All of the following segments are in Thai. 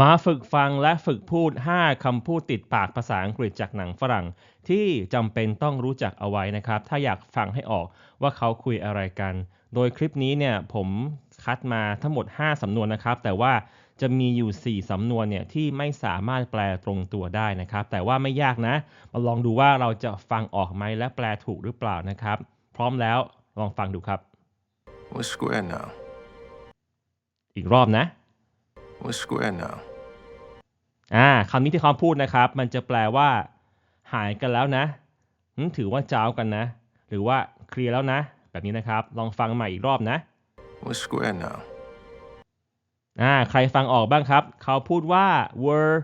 มาฝึกฟังและฝึกพูด 5 คำพูดติดปากภาษาอังกฤษจากหนังฝรั่ง ที่จำเป็นต้องรู้จักเอาไว้นะครับ ถ้าอยากฟังให้ออกว่าเขาคุยอะไรกัน โดยคลิปนี้เนี่ยผมคัดมาทั้งหมด 5 สำนวนนะครับ แต่ว่าจะมีอยู่ 4 สำนวนเนี่ยที่ไม่สามารถแปลตรงตัวได้นะครับ แต่ว่าไม่ยากนะ มาลองดูว่าเราจะฟังออกไหมและแปลถูกหรือเปล่านะครับ พร้อมแล้วลองฟังดูครับ We're square now. อีกรอบนะ We're square now. อ่าคำนี้ที่เขาพูดนะครับ มันจะแปลว่า หายกันแล้วนะหึถือว่าเจ้ากันนะ หรือว่าเคลียร์แล้วนะ แบบนี้นะครับ ลองฟังใหม่อีกรอบนะ We're square now. อ่าใครฟังออกบ้างครับ เขาพูดว่า we're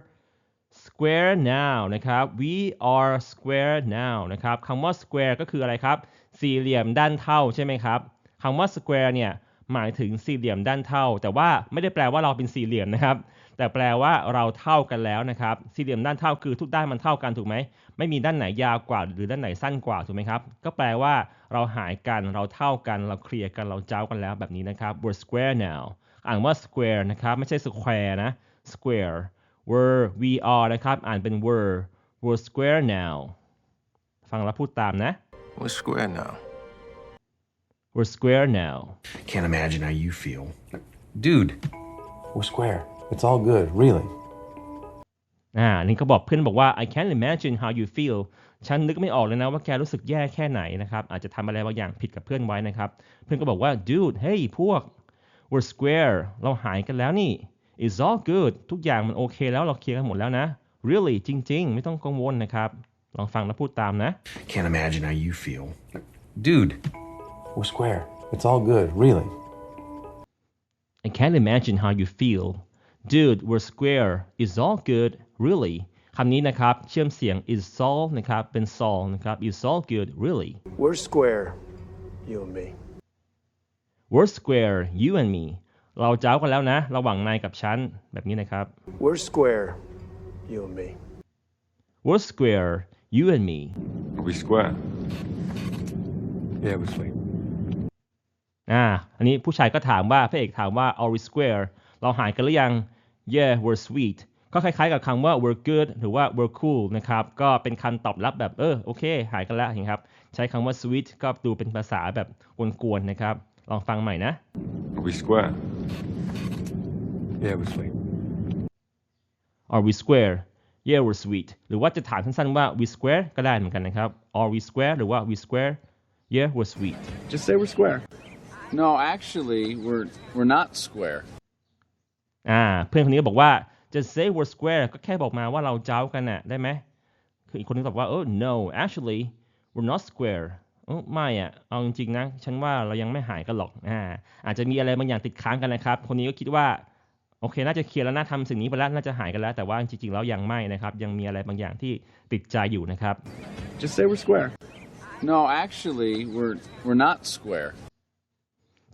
square now นะครับ we are square now นะครับคำว่า square ก็คืออะไรครับ สี่เหลี่ยมด้านเท่าใช่ไหมครับคำว่า square เนี่ยหมายถึงสี่เหลี่ยมด้านเท่า แต่ว่าไม่ได้แปลว่าเราเป็นสี่เหลี่ยมนะครับ แต่แปลว่าเราเท่ากันแล้วนะครับสี่เหลี่ยมด้านเท่าคือทุกด้านมันเท่ากันถูกไหมไม่มีด้านไหนยาวกว่า หรือด้านไหนสั้นกว่าถูกไหมครับก็แปลว่าเราหายกันเราเท่ากันเราเคลียร์กันเราเจ้ากันแล้วแบบนี้นะครับ we're square now อ่านว่า square นะครับไม่ใช่ square นะ square we're we are นะครับอ่านเป็น we're we're square now ฟังแล้วพูดตามนะ We're square now. we're square now Can't imagine how you feel. Dude, We're square. It's all good, really. อ่านี่ก็บอกเพื่อนบอกว่า I can't imagine how you feel ฉันนึกไม่ออกเลยนะว่าแกรู้สึกแย่แค่ไหนนะครับ อาจจะทำอะไรบางอย่างผิดกับเพื่อนไว้นะครับ เพื่อนก็บอกว่า dude hey พวก we're square เราหายกันแล้วนี่ it's all good ทุกอย่างมันโอเคแล้วเราเคลียร์กันหมดแล้วนะ really จริง ๆ ไม่ต้องกังวลนะครับ ลองฟังแล้วพูดตามนะ can't imagine how you feel. Dude, We're square. It's all good, really. I can't imagine how you feel dude we're square it's all good really คำนี้นะครับเชื่อมเสียง is all นะครับเป็น sol นะครับ it's all good really We're square, you and me. we're square you and me เราเจ้ากันแล้วนะ ระหว่างนายกับฉัน แบบนี้นะครับ We're square, you and me. we're square you and me Are we square? Yeah, we're sweet. อ่า อันนี้ผู้ชายก็ถามว่าพระเอกถามว่า are we square เราหายกันหรือยัง yeah we're sweet ก็คล้ายๆกับคำว่า we're good หรือว่า we're cool นะครับ ก็เป็นคำตอบรับแบบเออโอเค หายกันแล้วเห็นครับ ใช้คำว่า sweet ก็ดูเป็นภาษาแบบกวนๆนะครับ ลองฟังใหม่นะ Are we square? Yeah, we're sweet. are we square yeah we're sweet หรือว่าจะถามสั้นๆว่า we square ก็ได้เหมือนกันนะครับ are we square หรือว่า we square yeah we're sweet Just say we're square. No, actually, we're we're not square. อ่าเพื่อนคนนี้ก็บอกว่าจะ say we're square ก็แค่บอกมาว่าเราเจ้ากันน่ะได้ไหมคืออีกคนนึงตอบว่า oh no actually we're not square เออไม่อะเอาจริงๆนะฉันว่าเรายังไม่หายกันหรอกอ่าอาจจะมีอะไรบางอย่างติดค้างกันนะครับ คนนี้ก็คิดว่าโอเค น่าจะเคลียร์แล้วน่าทำสิ่งนี้ไปแล้วน่าจะหายกันแล้ว แต่ว่าจริงๆแล้วยังไม่นะครับ ยังมีอะไรบางอย่างที่ติดใจอยู่นะครับ Just say we're square. No, actually, we're we're not square.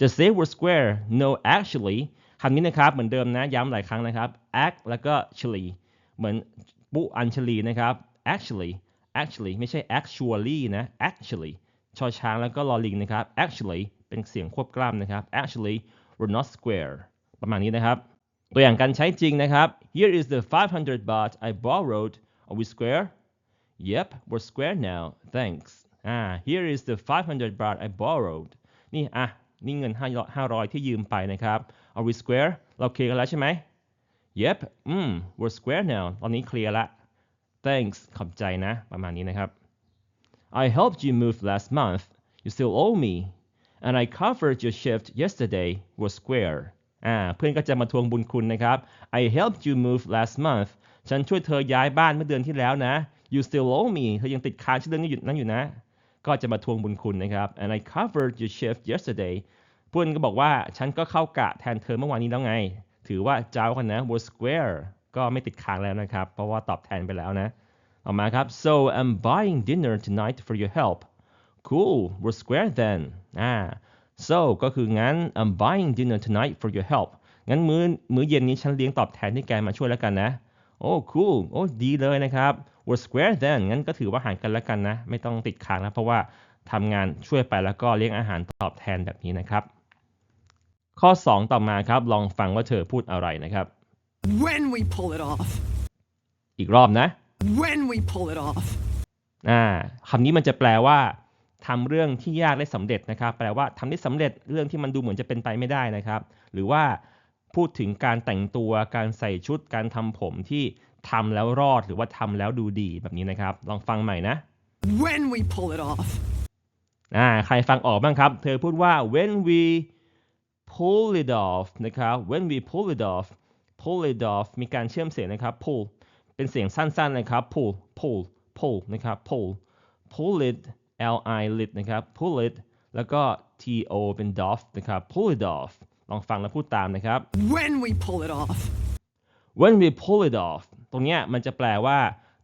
จะ say we're square no actually คำนี้นะครับเหมือนเดิมนะย้ำหลายครั้งนะครับ act แล้วก็ chili เหมือนปุอัญชลีนะครับ actually actually ไม่ใช่ actually นะ actually ชอช้างแล้วก็ลอลิงนะครับ actually เป็นเสียงควบกล้ำนะครับ actually we're not square ประมาณนี้นะครับ ตัวอย่างการใช้จริงนะครับ here is the 500 baht I borrowed are we square Yep we're square now thanks อ่า here is the 500 baht I borrowed นี่อะนี่เงิน 500 ที่ยืมไปนะครับ are we square เราเคลียร์กันแล้วใช่ไหม Yep อืม we're square now ตอนนี้เคลียร์ละ thanks ขอบใจนะ ประมาณนี้นะครับ I helped you move last month you still owe me and I covered your shift yesterday we're square อ่าเพื่อนก็จะมาทวงบุญคุณนะครับ I helped you move last month ฉันช่วยเธอย้ายบ้านเมื่อเดือนที่แล้วนะ you still owe me เธอยังติดค้างที่เรื่องนี้อยู่นั้นอยู่นะ ก็จะมาทวงบุญคุณนะครับ and I covered your shift yesterday เพื่อนก็บอกว่าฉันก็เข้ากะแทนเธอเมื่อวานนี้แล้วไง ถือว่าเจ้ากันนะ we're square ก็ไม่ติดค้างแล้วนะครับ เพราะว่าตอบแทนไปแล้วนะต่อมาครับ so I'm buying dinner tonight for your help cool we're square then อ่า so ก็คืองั้น I'm buying dinner tonight for your help งั้นมื้อมื้อเย็นนี้ฉันเลี้ยงตอบแทนที่แกมาช่วยแล้วกันนะโอ้ cool โอ้ดีเลยนะครับ we're square then งั้นก็ถือว่าหารกันแล้วกันนะ ไม่ต้องติดค้างนะเพราะว่าทำงานช่วยไปแล้วก็เลี้ยงอาหารตอบแทนแบบนี้นะครับ ข้อ 2 ต่อมาครับ ลองฟังว่าเธอพูดอะไรนะครับ When we pull it off. อีกรอบนะ When we pull it off. อ่าคำนี้มันจะแปลว่าทำเรื่องที่ยากได้สำเร็จนะครับ แปลว่าทำได้สำเร็จเรื่องที่มันดูเหมือนจะเป็นไปไม่ได้นะครับ หรือว่าพูดถึงการแต่งตัวการใส่ชุดการทำผมที่ทำแล้วรอดหรือว่าทำแล้วดูดีแบบนี้นะครับ ลองฟังใหม่นะ When we pull it off. อ่าใครฟังออกบ้างครับ เธอพูดว่า when we pull it off นะครับ when we pull it off pull it off มีการเชื่อมเสียงนะครับ pull เป็นเสียงสั้นๆนะครับ pull pull pull นะครับ pull pull it l i lit นะครับ pull it แล้วก็ t o เป็น off นะครับ pull it off ลองฟังแล้วพูดตามนะครับ When we pull it off. when we pull it off ตรงเนี้ยมันจะแปลว่า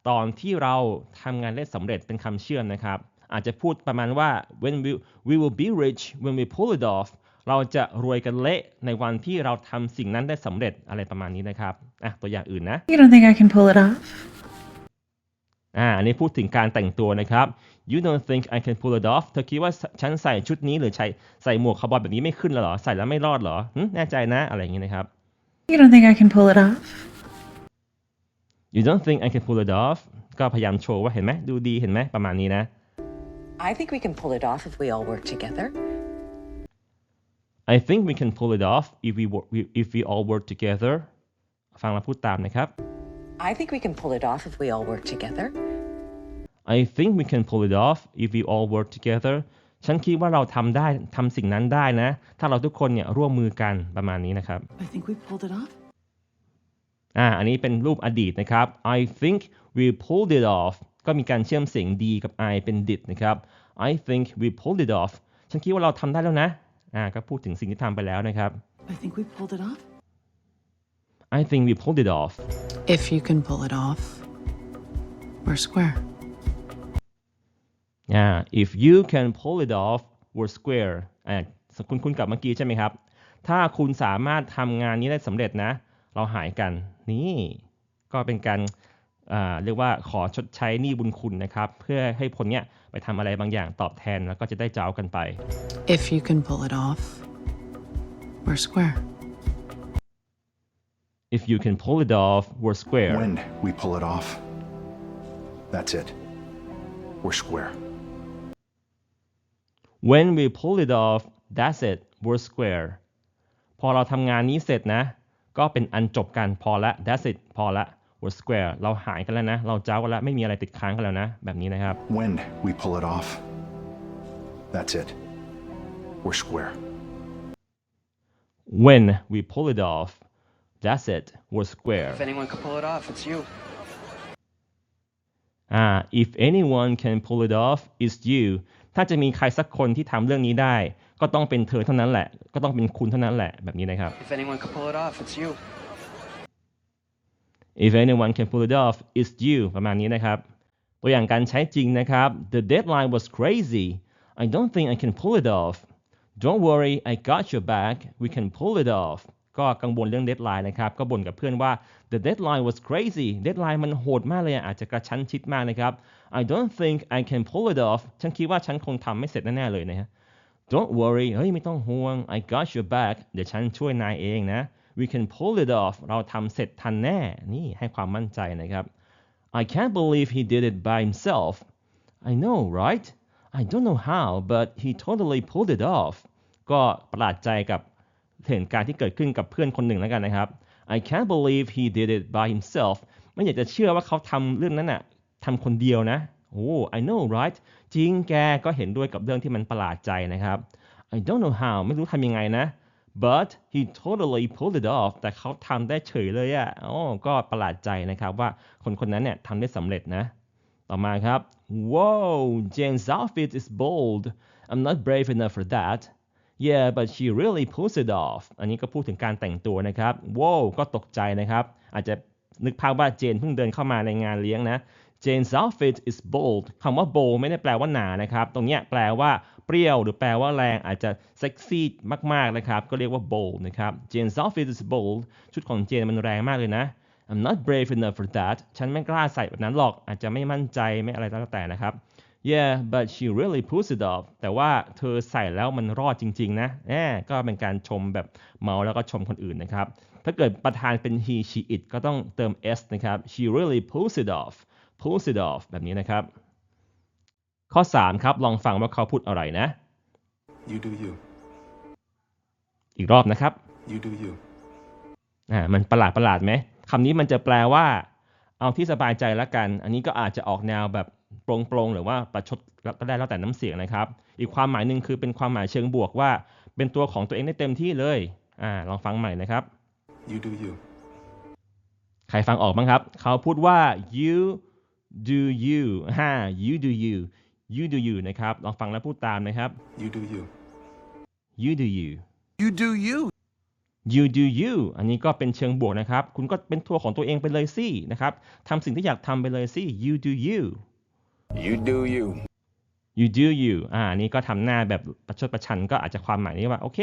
ตอนที่เราทำงานได้สำเร็จเป็นคำเชื่อมนะครับ อาจจะพูดประมาณว่า when we we will be rich when we pull it off เราจะรวยกันเละในวันที่เราทำสิ่งนั้นได้สำเร็จอะไรประมาณนี้นะครับอะตัวอย่างอื่นนะ You don't think I can pull it off? อ่าอันนี้พูดถึงการแต่งตัวนะครับ you don't think I can pull it off เธอคิดว่าฉันใส่ชุดนี้หรือใส่ใส่หมวกคาวบอยแบบนี้ไม่ขึ้นเหรอ ใส่แล้วไม่รอดเหรอหึแน่ใจนะอะไรอย่างนี้นะครับ You don't think I can pull it off? you don't think I can pull it off ก็พยายามโชว์ว่าเห็นไหมดูดีเห็นไหมประมาณนี้นะ I think we can pull it off if we all work together. I think we can pull it off if we work if we all work together ฟังแล้วพูดตามนะครับ I think we can pull it off if we all work together. I think we can pull it off if we all work together ฉันคิดว่าเราทำได้ทำสิ่งนั้นได้นะ ถ้าเราทุกคนเนี่ยร่วมมือกันประมาณนี้นะครับ I think we pulled it off. อ่าอันนี้เป็นรูปอดีตนะครับ I think we pulled it off ก็มีการเชื่อมเสียง d กับ I เป็น did นะครับ I think we pulled it off ฉันคิดว่าเราทำได้แล้วนะ อ่าก็พูดถึงสิ่งที่ทำไปแล้วนะครับ I think we pulled it off. I think we pulled it off If you can pull it off, we're square. อ่า if you can pull it off we're square อ่าคุณคุณกับเมื่อกี้ใช่ไหมครับ ถ้าคุณสามารถทำงานนี้ได้สำเร็จนะ เราหายกันนี่ ก็เป็นการอ่า เรียกว่าขอชดใช้หนี้บุญคุณนะครับ เพื่อให้คนเนี้ยไปทำอะไรบางอย่างตอบแทนแล้วก็จะได้เจ้ากันไป If you can pull it off, we're square. if you can pull it off we're square When we pull it off, that's it. We're square. when we pull it off that's it we're square พอเราทำงานนี้เสร็จนะ ก็เป็นอันจบกันพอละ that's it พอละ we're square เราหายกันแล้วนะ เราเจ้ากันแล้ว ไม่มีอะไรติดค้างกันแล้วนะ แบบนี้นะครับ When we pull it off, that's it. We're square. when we pull it off that's it we're square If anyone can pull it off, it's you. อ่า if anyone can pull it off it's you ถ้าจะมีใครสักคนที่ทำเรื่องนี้ได้ ก็ต้องเป็นเธอเท่านั้นแหละ ก็ต้องเป็นคุณเท่านั้นแหละ แบบนี้นะครับ If anyone can pull it off, it's you. If anyone can pull it off it's you ประมาณนี้นะครับ ตัวอย่างการใช้จริงนะครับ the deadline was crazy I don't think I can pull it off don't worry I got your back we can pull it off ก็กังวลเรื่อง deadline นะครับ ก็บ่นกับเพื่อนว่า the deadline was crazy deadline มันโหดมากเลยอะอาจจะกระชั้นชิดมากนะครับ I don't think I can pull it off ฉันคิดว่าฉันคงทำไม่เสร็จแน่ๆเลยนะฮะ Don't worry เฮ้ยไม่ต้องห่วง I got your back เดี๋ยวฉันช่วยนายเองนะ We can pull it off เราทำเสร็จทันแน่ นี่ให้ความมั่นใจนะครับ I can't believe he did it by himself I know right I don't know how but he totally pulled it off ก็ประหลาดใจกับเหตุการณ์ที่เกิดขึ้นกับเพื่อนคนหนึ่งแล้วกันนะครับ I can't believe he did it by himself ไม่อยากจะเชื่อว่าเขาทำเรื่องนั้นน่ะทำคนเดียวนะโอ้ I know right จริงแกก็เห็นด้วยกับเรื่องที่มันประหลาดใจนะครับ I don't know how ไม่รู้ทำยังไงนะ but he totally pulled it off แต่เขาทำได้เฉยเลยอะ่ะอ๋อก็ประหลาดใจนะครับว่าคนคนนั้นเนี่ยทำได้สำเร็จนะ ต่อมาครับ Whoa Jane's outfit is bold I'm not brave enough for that Yeah but she really pulls it off อันนี้ก็พูดถึงการแต่งตัวนะครับ Wow ก็ตกใจนะครับ อาจจะนึกภาพว่าเจนเพิ่งเดินเข้ามาในงานเลี้ยงนะ Jane's outfit is bold คำว่า bold ไม่ได้แปลว่าหนานะครับ ตรงเนี้ยแปลว่า เปรี้ยว หรือแปลว่าแรงอาจจะเซ็กซี่มากๆนะครับ ก็เรียกว่า bold นะครับ Jane's outfit is bold ชุดของเจนมันแรงมากเลยนะ I'm not brave enough for that ฉันไม่กล้าใส่แบบนั้นหรอก อาจจะไม่มั่นใจไม่อะไรแล้วแต่นะครับ Yeah but she really pulls it off แต่ว่าเธอใส่แล้วมันรอดจริง ๆ นะแหมก็เป็นการชมแบบเมาแล้วก็ชมคนอื่นนะครับ ถ้าเกิดประธานเป็น he she it ก็ต้องเติม s นะครับ she really pulls it off pulls it off แบบนี้นะครับ ข้อ 3 ครับ ลองฟังว่าเขาพูดอะไรนะ You do you. อีกรอบนะครับ You do you. อ่ามันประหลาดประหลาดไหมคำนี้มันจะแปลว่า เอาที่สบายใจแล้วกัน อันนี้ก็อาจจะออกแนวแบบโปร่งๆหรือว่าประชดก็ได้แล้วแต่น้ำเสียงนะครับ อีกความหมายหนึ่งคือเป็นความหมายเชิงบวกว่า เป็นตัวของตัวเองได้เต็มที่เลยอ่าลองฟังใหม่นะครับ You do you. ใครฟังออกบ้างครับ เขาพูดว่า you do you ฮ่า you do you you do you นะครับ ลองฟังแล้วพูดตามนะครับ You do you. you do you You do you. you do you อันนี้ก็เป็นเชิงบวกนะครับ คุณก็เป็นตัวของตัวเองไปเลยสินะครับทำสิ่งที่อยากทำไปเลยสิ you do you You do you. you do you อ่าอันนี้ก็ทำหน้าแบบประชดประชันก็อาจจะความหมายนี้ว่า โอเค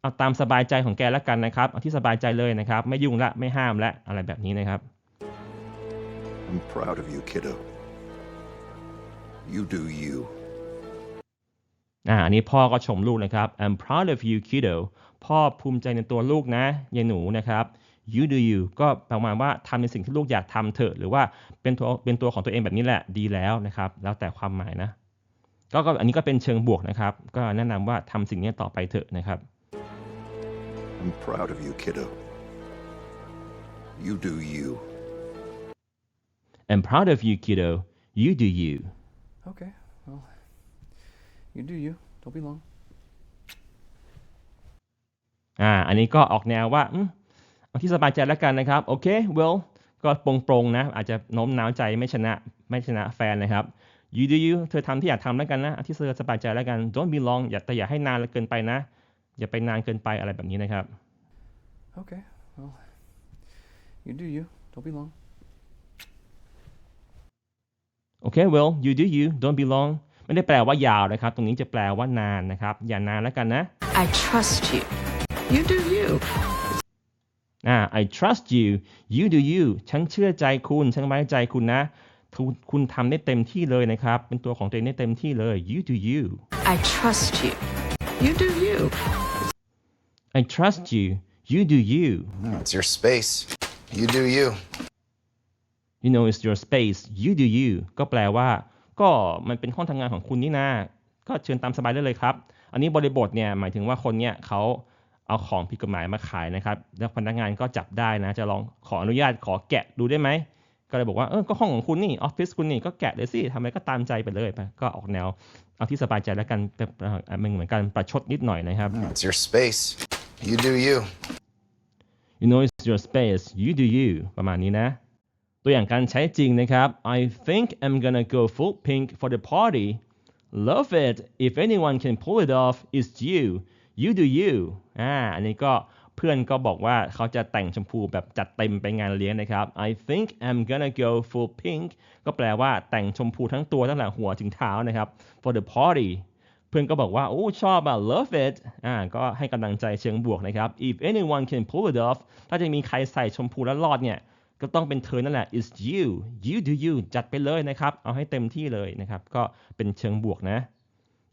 เอาตามสบายใจของแกแล้วกันนะครับ เอาที่สบายใจเลยนะครับ ไม่ยุ่งละ ไม่ห้ามละ อะไรแบบนี้นะครับ I'm proud of you, kiddo. You do you. อ่าอันนี้พ่อก็ชมลูกนะครับ I'm proud of you kiddo พ่อภูมิใจในตัวลูกนะยายหนูนะครับ you do you ก็ประมาณว่าทำในสิ่งที่ลูกอยากทำเถอะ หรือว่าเป็นตัวเป็นตัวของตัวเองแบบนี้แหละดีแล้วนะครับ แล้วแต่ความหมายนะก็ก็อันนี้ก็เป็นเชิงบวกนะครับ ก็แนะนำว่าทำสิ่งนี้ต่อไปเถอะนะครับ I'm proud of you, kiddo. You do you. I'm proud of you kiddo you do you Okay, well, you do you. Don't be long. อ่า อันนี้ก็ออกแนวว่าอืมเอาที่สบายใจแล้วกันนะครับ โอเค well ก็ปรงๆนะ อาจจะโน้มน้าวใจไม่ชนะ ไม่ชนะแฟนนะครับ you do you เธอทำที่อยากทำแล้วกันนะ เอาที่เธอสบายใจแล้วกัน don't be long อย่าแต่อย่าให้นานเกินไปนะ อย่าไปนานเกินไปอะไรแบบนี้นะครับ Okay, well, you do you. Don't be long. โอเค well you do you don't be long ไม่ได้แปลว่ายาวนะครับ ตรงนี้จะแปลว่านานนะครับ อย่านานแล้วกันนะ I trust you. You do you. อ่า I trust you you do you ฉันเชื่อใจคุณ ฉันไว้ใจคุณนะ คุณคุณทำได้เต็มที่เลยนะครับ เป็นตัวของตัวเองได้เต็มที่เลย you do you I trust you. You do you. I trust you you do you It's your space. You do you. You know it's your space you do you ก็แปลว่าก็มันเป็นห้องทำงานของคุณนี่นะก็เชิญตามสบายได้เลยครับ อันนี้บริบทเนี่ยหมายถึงว่าคนเนี่ยเขาเอาของผิดกฎหมายมาขายนะครับ แล้วพนักงานก็จับได้นะ จะลองขออนุญาตขอแกะดูได้ไหม ก็เลยบอกว่าเออก็ห้องของคุณนี่ออฟฟิศคุณนี่ก็แกะเลยสิทำอะไรก็ตามใจไปเลยไปก็ออกแนว เอาที่สบายใจแล้วกันเป็นเอ่อมันเหมือนกันประชดนิดหน่อยนะครับ It's your space. You do you. you know it's your space you do you ประมาณนี้นะ ตัวอย่างการใช้จริงนะครับ I think I'm gonna go full pink for the party love it if anyone can pull it off it's you you do you อ่าอันนี้ก็เพื่อนก็บอกว่าเขาจะแต่งชมพูแบบจัดเต็มไปงานเลี้ยงนะครับ I think I'm gonna go full pink ก็แปลว่าแต่งชมพูทั้งตัวตั้งแต่หัวถึงเท้านะครับ for the party เพื่อนก็บอกว่า โอ้ ชอบอะ love it อ่า ก็ให้กำลังใจเชิงบวกนะครับ if anyone can pull it off ถ้าจะมีใครใส่ชมพูแล้วรอดเนี่ย ก็ต้องเป็นเธอนั่นแหละ it's you you do you จัดไปเลยนะครับ เอาให้เต็มที่เลยนะครับ ก็เป็นเชิงบวกนะ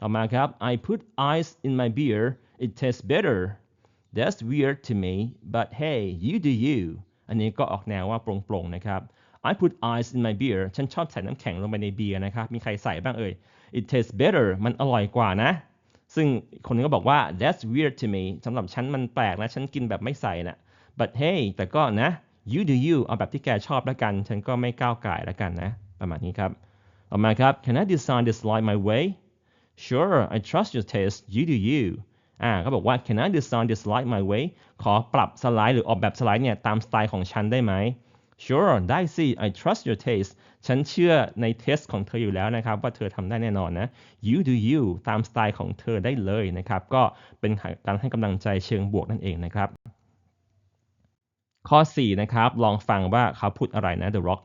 ต่อมาครับ I put ice in my beer it tastes better that's weird to me but hey you do you อันนี้ก็ออกแนวว่าโปร่งๆนะครับ I put ice in my beer ฉันชอบใส่น้ำแข็งลงไปในเบียร์นะครับ มีใครใส่บ้างเอ่ย it tastes better มันอร่อยกว่านะ ซึ่งคนนึงก็บอกว่า that's weird to me สำหรับฉันมันแปลกนะ ฉันกินแบบไม่ใส่นะ but hey แต่ก็นะ you do you เอาแบบที่แกชอบแล้วกัน ฉันก็ไม่ก้าวไก่ายแล้วกันนะ ประมาณนี้ครับต่อมาครับ can I design the slide my way sure I trust your taste you do you อ่าก็บอกว่า can I design the slide my way ขอปรับสไลด์หรือออกแบบสไลด์เนี่ยตามสไตล์ของฉันได้ไหม sure ได้สิ I trust your taste ฉันเชื่อในเทสของเธออยู่แล้วนะครับ ว่าเธอทำได้แน่นอนนะ you do you ตามสไตล์ของเธอได้เลยนะครับ ก็เป็นการให้กำลังใจเชิงบวกนั่นเองนะครับ ข้อ 4 นะครับ ลองฟังว่าเขาพูดอะไรนะ The Rock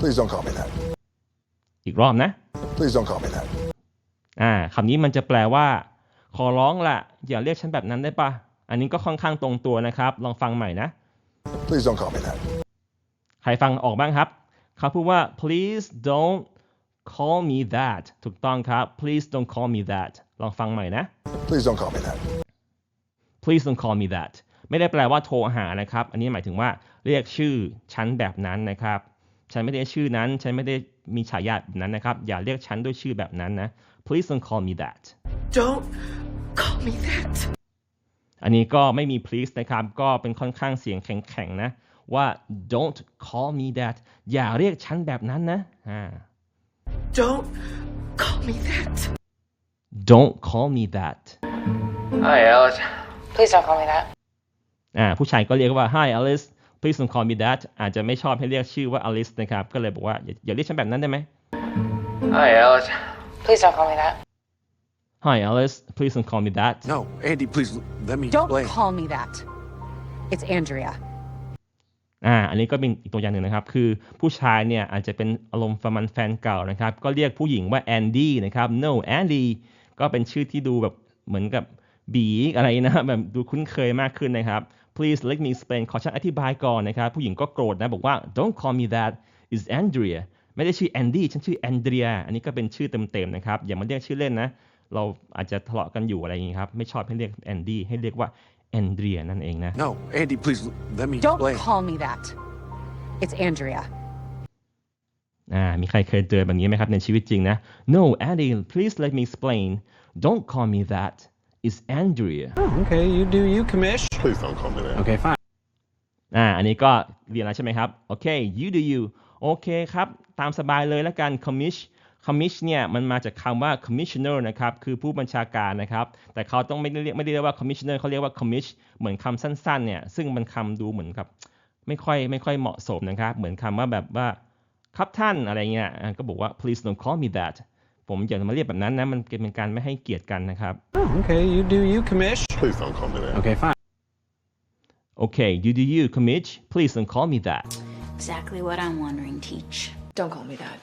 Please don't call me that. อีกรอบนะ Please don't call me that. อ่าคำนี้มันจะแปลว่า ขอร้องละอย่าเรียกฉันแบบนั้นได้ปะอันนี้ก็ค่อนข้างตรงตัวนะครับ ลองฟังใหม่นะ Please don't call me that. ใครฟังออกบ้างครับเขาพูดว่า please don't call me that ถูกต้องครับ please don't call me that ลองฟังใหม่นะ Please don't call me that. please don't call me that ไม่ได้แปลว่าโทรหานะครับ อันนี้หมายถึงว่าเรียกชื่อฉันแบบนั้นนะครับ ฉันไม่ได้ชื่อนั้น ฉันไม่ได้มีฉายาแบบนั้นนะครับ อย่าเรียกฉันด้วยชื่อแบบนั้นนะ please don't call me that Don't call me that. อันนี้ก็ไม่มี please นะครับ ก็เป็นค่อนข้างเสียงแข็งๆนะ ว่า don't call me that อย่าเรียกฉันแบบนั้นนะอ่า Don't call me that. don't call me that Hi, Alice. Please don't call me that. อ่าผู้ชายก็เรียกว่า hi Alice please don't call me that อาจจะไม่ชอบให้เรียกชื่อว่า Alice นะครับ ก็เลยบอกว่าอย่าอย่าเรียกฉันแบบนั้นได้ไหม Hi, Alice. Please don't call me that. hi Alice please don't call me that No, Andy, please let me Don't explain. call me that. It's Andrea. อ่า อันนี้ก็เป็นอีกตัวอย่างหนึ่งนะครับ คือผู้ชายเนี่ยอาจจะเป็นอารมณ์ประมาณแฟนเก่านะครับ ก็เรียกผู้หญิงว่าแอนดี้นะครับ no Andy ก็เป็นชื่อที่ดูแบบเหมือนกับบีอะไรนะแบบดูคุ้นเคยมากขึ้นนะครับ please let me explain ขอฉันอธิบายก่อนนะครับผู้หญิงก็โกรธนะบอกว่า don't call me that is Andrea ไม่ได้ชื่อแอนดี้ฉันชื่อแอนเดรียอันนี้ก็เป็นชื่อเต็มๆนะครับอย่ามาเรียกชื่อเล่นนะเราอาจจะทะเลาะกันอยู่อะไรอย่างนี้ครับไม่ชอบให้เรียกแอนดี้ให้เรียกว่าแอนเดรียนั่นเองนะ No, Andy, please let me Don't explain. call me that. It's Andrea. อ่ามีใครเคยเจอแบบนี้ไหมครับในชีวิตจริงนะ No Andy please let me explain Don't call me that It's Andrea Okay, you do you, commish. Please don't call me that. Okay, fine. อ่าอันนี้ก็เรียนแล้วใช่ไหมครับ โอเค you do you โอเคครับ ตามสบายเลยแล้วกัน commish commish เนี่ยมันมาจากคำว่า commissioner นะครับ คือผู้บัญชาการนะครับ แต่เขาต้องไม่ได้เรียกไม่ได้เรียกว่า commissioner เขาเรียกว่า commish เหมือนคำสั้นๆ เนี่ย ซึ่งมันคำดูเหมือนกับ ไม่ค่อยไม่ค่อยเหมาะสมนะครับ เหมือนคำว่าแบบว่าครับท่านอะไรเงี้ยอ่าก็บอกว่า please don't call me that ผมอย่ามาเรียกแบบนั้นนะ มันเป็นการไม่ให้เกียรติกันนะครับ Okay, you do you, commish. Please don't call me that. Okay, fine. โอเค you do you commish please don't call me that Exactly what I'm wondering, Teach. Don't call me that.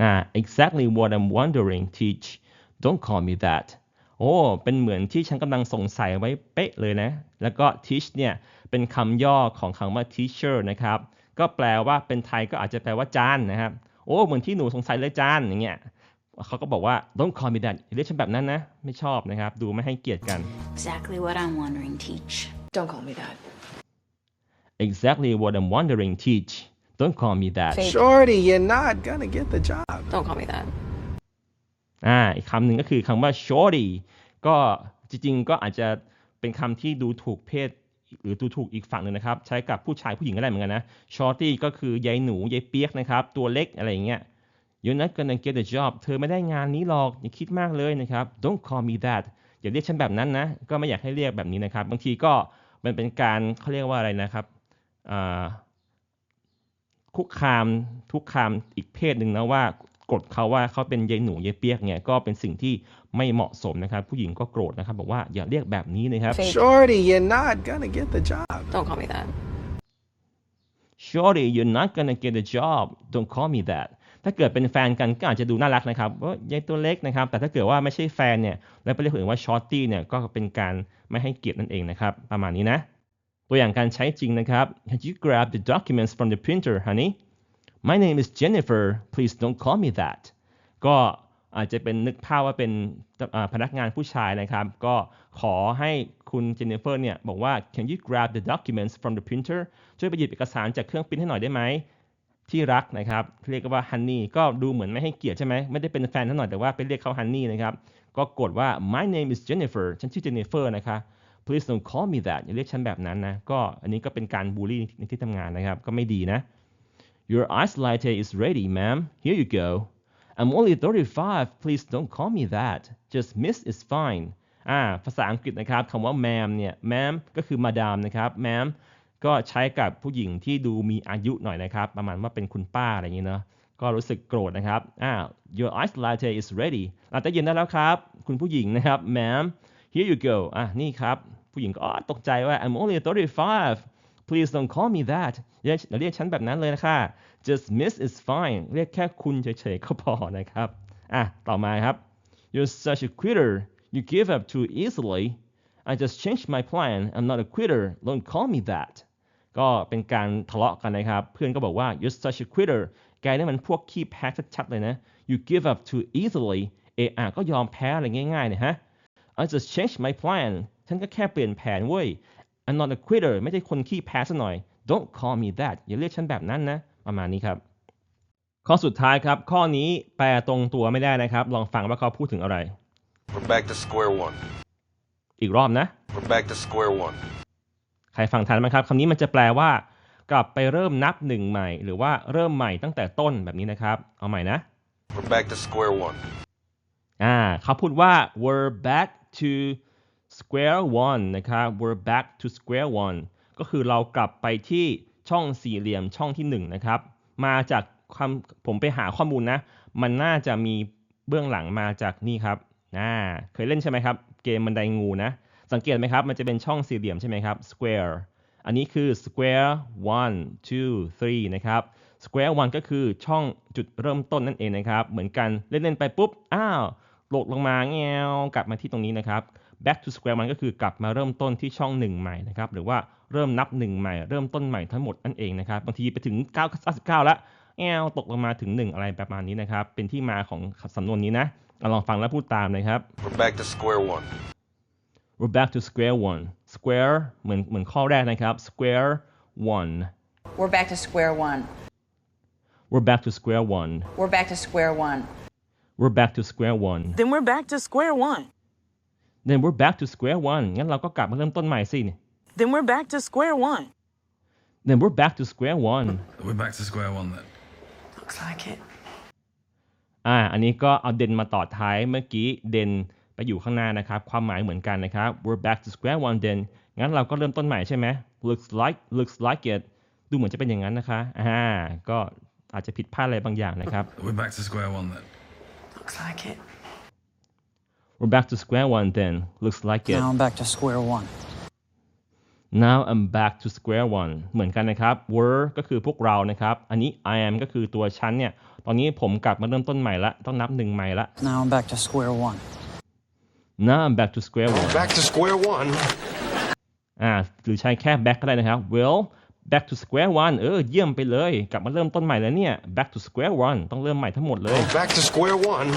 อ่า exactly what I'm wondering teach don't call me that โอ้ เป็นเหมือนที่ฉันกำลังสงสัยไว้เป๊ะเลยนะ แล้วก็ teach เนี่ย เป็นคำย่อของคำว่า teacher นะครับ ก็แปลว่าเป็นไทยก็อาจจะแปลว่าจานนะครับ โอ้เหมือนที่หนูสงสัยเลยจานอย่างเงี้ยเขาก็บอกว่า don't call me that อย่าเรียกฉันแบบนั้นนะ ไม่ชอบนะครับ ดูไม่ให้เกียรติกัน Exactly what I'm wondering, Teach. Don't call me that. exactly what I'm wondering teach don't call me that Shorty, you're not gonna get the job. Don't call me that. อ่าอีกคำหนึ่งก็คือคำว่า shorty ก็จริงๆ ก็อาจจะเป็นคำที่ดูถูกเพศ หรือดูถูกอีกฝั่งหนึ่งนะครับ ใช้กับผู้ชายผู้หญิงก็ได้เหมือนกันนะ shorty ก็คือยายหนูยายเปียกนะครับ ตัวเล็กอะไรอย่างเงี้ย you're not gonna get the job เธอไม่ได้งานนี้หรอก อย่าคิดมากเลยนะครับ don't call me that อย่าเรียกฉันแบบนั้นนะ ก็ไม่อยากให้เรียกแบบนี้นะครับ บางทีก็มันเป็นการเขาเรียกว่าอะไรนะครับคุกคามทุกคามอีกเพศหนึ่งนะว่า กดเขาว่าเขาเป็นยายหนูยายเปียกเนี่ยก็เป็นสิ่งที่ไม่เหมาะสมนะครับ ผู้หญิงก็โกรธนะครับบอกว่าอย่าเรียกแบบนี้นะครับ Shorty, you're not gonna get the job. Don't call me that. Shorty you're not gonna get a job don't call me that ถ้าเกิดเป็นแฟนกันก็อาจจะดูน่ารักนะครับว่ายายตัวเล็กนะครับ แต่ถ้าเกิดว่าไม่ใช่แฟนเนี่ยแล้วไปเรียกคนอื่นว่า shorty เนี่ยก็เป็นการไม่ให้เกียรตินั่นเองนะครับ ประมาณนี้นะ ตัวอย่างการใช้จริงนะครับ Can you grab the documents from the printer honey My name is Jennifer please don't call me that ก็อาจจะเป็นนึกภาพว่าเป็นพนักงานผู้ชายนะครับ ก็ขอให้คุณเจนนิเฟอร์เนี่ยบอกว่า Can you grab the documents from the printer ช่วยไปหยิบเอกสารจากเครื่องปริ้นให้หน่อยได้ไหมที่รักนะครับ เรียกว่าฮันนี่ก็ดูเหมือนไม่ให้เกียรติใช่ไหมไม่ได้เป็นแฟนท่าหน่อยแต่ว่าไปเรียกเขาฮันนี่นะครับ ก็กดว่า my name is Jennifer ฉันชื่อเจนนิเฟอร์นะคะ please don't call me that อย่าเรียกฉันแบบนั้นนะ ก็อันนี้ก็เป็นการบูลลี่ในที่ทำงานนะครับ ก็ไม่ดีนะ Your ice latte is ready ma'am here you go I'm only 35 please don't call me that just miss is fine อ่า ภาษาอังกฤษนะครับคำว่า ma'am เนี่ย ma'am ก็คือ madam นะครับ ma'am ก็ใช้กับผู้หญิงที่ดูมีอายุหน่อยนะครับ ประมาณว่าเป็นคุณป้าอะไรอย่างนี้เนาะ ก็รู้สึกโกรธนะครับ อ่า your ice latte is ready ลาเต้เย็นได้แล้วครับ คุณผู้หญิงนะครับ ma'am here you go อะ นี่ครับ ผู้หญิงก็ตกใจว่า I'm only 35 please don't call me that อย่าอย่าเรียกฉันแบบนั้นเลยนะคะ just miss is fine เรียกแค่คุณเฉยๆก็พอนะครับ อะ ต่อมาครับ you're such a quitter you give up too easily I just changed my plan I'm not a quitter don't call me that ก็เป็นการทะเลาะกันนะครับ เพื่อนก็บอกว่า you're such a quitter แกนี่มันพวกขี้แพ้ชัดๆเลยนะ you give up too easily เอะอะก็ยอมแพ้อะไรง่ายๆเนี่ยฮะ I just changed my plan ฉันก็แค่เปลี่ยนแผนเว้ย I'm not a quitter ไม่ใช่คนขี้แพ้ซะหน่อย Don't call me that อย่าเรียกฉันแบบนั้นนะ ประมาณนี้ครับ ข้อสุดท้ายครับ ข้อนี้แปลตรงตัวไม่ได้นะครับ ลองฟังว่าเขาพูดถึงอะไร We're back to square one. อีกรอบนะ We're back to square one. ใครฟังทันไหมครับคำนี้มันจะแปลว่า กลับไปเริ่มนับหนึ่งใหม่ หรือว่าเริ่มใหม่ตั้งแต่ต้นแบบนี้นะครับ เอาใหม่นะ We're back to square one. อ่าเขาพูดว่า we're back to square one นะครับ we're back to square one ก็คือเรากลับไปที่ช่องสี่เหลี่ยมช่องที่หนึ่งนะครับ มาจากความผมไปหาข้อมูลนะ มันน่าจะมีเบื้องหลังมาจากนี่ครับอ่าเคยเล่นใช่ไหมครับ เกมบันไดงูนะ สังเกตไหมครับ มันจะเป็นช่องสี่เหลี่ยมใช่ไหมครับ square อันนี้คือ square one two three นะครับ square one ก็คือช่องจุดเริ่มต้นนั่นเองนะครับ เหมือนกันเล่นๆไปปุ๊บ อ้าว โหลดลงมาแงวกลับมาที่ตรงนี้นะครับ back to square one ก็คือกลับมาเริ่มต้นที่ช่องหนึ่งใหม่นะครับหรือว่าเริ่มนับหนึ่งใหม่เริ่มต้นใหม่ทั้งหมดนั่นเองนะครับบางทีไปถึง 9 99 แล้วแงวตกลงมาถึง 1 อะไรประมาณนี้นะครับเป็นที่มาของสำนวนนี้นะเอาลองฟังแล้วพูดตามนะครับ We're back to square one. we're back to square one square เหมือนเหมือนข้อแรกนะครับ square one We're back to square one. we're back to square one We're back to square one. we're back to square one Then we're back to square one. Then we're back to square one งั้นเราก็กลับมาเริ่มต้นใหม่สิ Then we're back to square one. then we're back to square one We're back to square one then. Looks like it. อ่า อันนี้ก็เอาเดนมาต่อท้ายเมื่อกี้เดนไปอยู่ข้างหน้านะครับ ความหมายเหมือนกันนะครับ we're back to square one then งั้นเราก็เริ่มต้นใหม่ใช่ไหม looks like looks like it ดูเหมือนจะเป็นอย่างนั้นนะคะ อ่า ก็อาจจะผิดพลาดอะไรบางอย่างนะครับ We're back to square one then. Looks like it. We're back to square one then looks like it Now I'm back to square one. now I'm back to square one เหมือนกันนะครับ were ก็คือพวกเรานะครับ อันนี้ I am ก็คือตัวฉันเนี่ย ตอนนี้ผมกลับมาเริ่มต้นใหม่ละ ต้องนับหนึ่งใหม่ละ Now I'm back to square one. now I'm back to square one Back to square one. อ่า หรือใช้แค่ back ก็ได้นะครับ well back to square one เออ เยี่ยมไปเลย กลับมาเริ่มต้นใหม่แล้วเนี่ย back to square one ต้องเริ่มใหม่ทั้งหมดเลย Back to square one.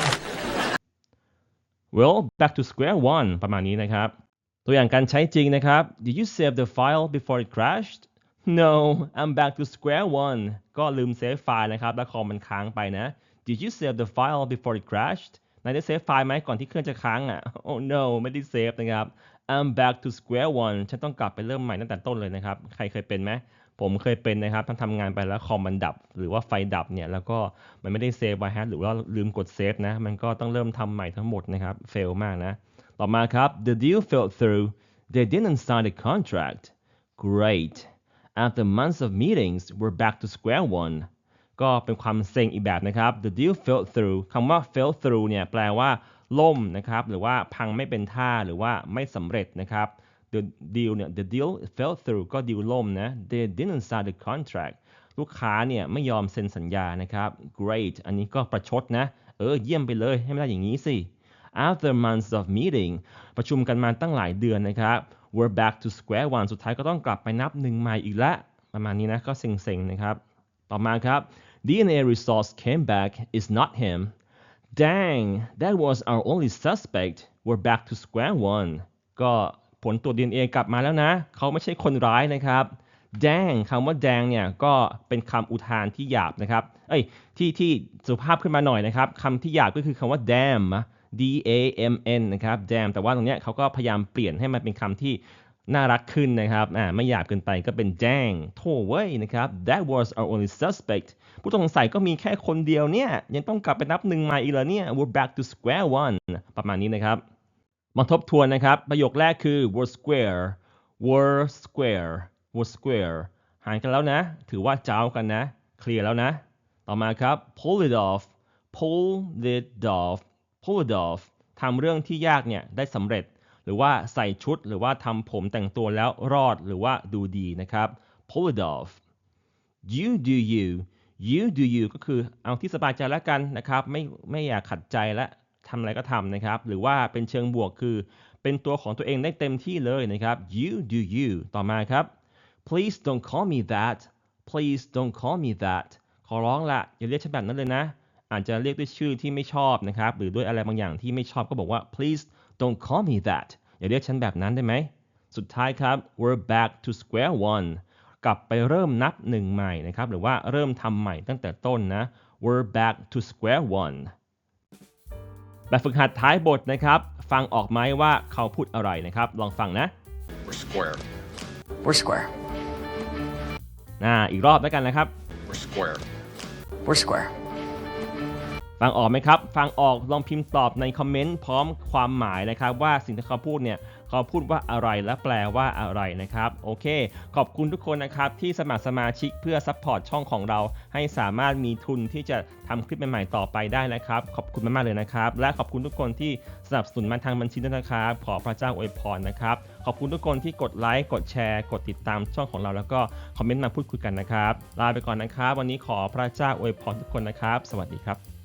Well back to square one ประมาณนี้นะครับ ตัวอย่างการใช้จริงนะครับ did you save the file before it crashed no I'm back to square one ก็ลืมเซฟไฟล์นะครับ แล้วคอมมันค้างไปนะ did you save the file before it crashed นายได้เซฟไฟล์ไหมก่อนที่เครื่องจะค้างอะ oh no ไม่ได้เซฟนะครับ I'm back to square one ฉันต้องกลับไปเริ่มใหม่ตั้งแต่ต้นเลยนะครับ ใครเคยเป็นไหม ผมเคยเป็นนะครับทำทำงานไปแล้วคอมมันดับ หรือว่าไฟดับเนี่ยแล้วก็มันไม่ได้เซฟไว้ฮะหรือว่าลืมกดเซฟนะ มันก็ต้องเริ่มทำใหม่ทั้งหมดนะครับเฟลมากนะ ต่อมาครับ the deal fell through they didn't sign the contract great after months of meetings we're back to square one ก็เป็นความเซ็งอีกแบบนะครับ the deal fell through คำว่า fell through เนี่ยแปลว่าล่มนะครับหรือว่าพังไม่เป็นท่าหรือว่าไม่สำเร็จนะครับ the deal เนี่ย the deal fell through ก็ดีลล่มนะ they didn't sign the contract ลูกค้าเนี่ยไม่ยอมเซ็นสัญญานะครับ great อันนี้ก็ประชดนะ เออเยี่ยมไปเลยให้ไม่ได้อย่างนี้สิ after months of meeting ประชุมกันมาตั้งหลายเดือนนะครับ we're back to square one สุดท้ายก็ต้องกลับไปนับหนึ่งใหม่อีกล้วประมาณนี้นะก็เซ็งๆนะครับ ต่อมาครับ DNA results came back is not him dang that was our only suspect we're back to square one ก็ ผลตรวจ DNA กลับมาแล้วนะ เขาไม่ใช่คนร้ายนะครับ dang คำว่า dang เนี่ยก็เป็นคำอุทานที่หยาบนะครับ เอ้ยที่ที่สุภาพขึ้นมาหน่อยนะครับคำที่หยาบก็คือคำว่า damn D A M N นะครับ damn แต่ว่าตรงเนี้ยเขาก็พยายามเปลี่ยนให้มันเป็นคำที่น่ารักขึ้นนะครับอ่าไม่หยาบเกินไปก็เป็น dang โถ่เว้ยนะครับ that was our only suspect ผู้ต้องสงสัยก็มีแค่คนเดียวเนี่ย ยังต้องกลับไปนับหนึ่งใหม่อีกเหรอเนี่ย we're back to square one ประมาณนี้นะครับ มาทบทวนนะครับ ประโยคแรกคือ we're square we're square we're square หารกันแล้วนะ ถือว่าเจ้ากันนะ เคลียร์แล้วนะ ต่อมาครับ pull it off pull it off pull it off ทำเรื่องที่ยากเนี่ยได้สำเร็จ หรือว่าใส่ชุดหรือว่าทำผมแต่งตัวแล้วรอดหรือว่าดูดีนะครับ pull it off you do you you do you ก็คือเอาที่สบายใจแล้วกันนะครับ ไม่ไม่อยากขัดใจและ ทำอะไรก็ทำนะครับ หรือว่าเป็นเชิงบวกคือ เป็นตัวของตัวเองได้เต็มที่เลยนะครับ you do you ต่อมาครับ please don't call me that please don't call me that ขอร้องละอย่าเรียกฉันแบบนั้นเลยนะ อาจจะเรียกด้วยชื่อที่ไม่ชอบนะครับ หรือด้วยอะไรบางอย่างที่ไม่ชอบก็บอกว่า please don't call me that อย่าเรียกฉันแบบนั้นได้ไหม สุดท้ายครับ we're back to square one กลับไปเริ่มนับหนึ่งใหม่นะครับ หรือว่าเริ่มทำใหม่ตั้งแต่ต้นนะ we're back to square one แบบฝึกหัดท้ายบทนะครับ ฟังออกไหมว่าเขาพูดอะไรนะครับ ลองฟังนะ We're square. We're square. อ่าอีกรอบแล้วกันนะครับ We're square. We're square. ฟังออกไหมครับ ฟังออกลองพิมพ์ตอบในคอมเมนต์พร้อมความหมายนะครับ ว่าสิ่งที่เขาพูดเนี่ย เขาพูดว่าอะไรและแปลว่าอะไรนะครับโอเค ขอบคุณทุกคนนะครับที่สมัครสมาชิกเพื่อซัพพอร์ตช่องของเรา ให้สามารถมีทุนที่จะทำคลิปใหม่ๆต่อไปได้นะครับ ขอบคุณมากๆเลยนะครับ และขอบคุณทุกคนที่สนับสนุนมาทางบัญชีด้วยนะครับขอพระเจ้าอวยพรนะครับ ขอบคุณทุกคนที่กดไลค์กดแชร์กดติดตามช่องของเรา แล้วก็คอมเมนต์มาพูดคุยกันนะครับลาไปก่อนนะครับ วันนี้ขอพระเจ้าอวยพรทุกคนนะครับ สวัสดีครับ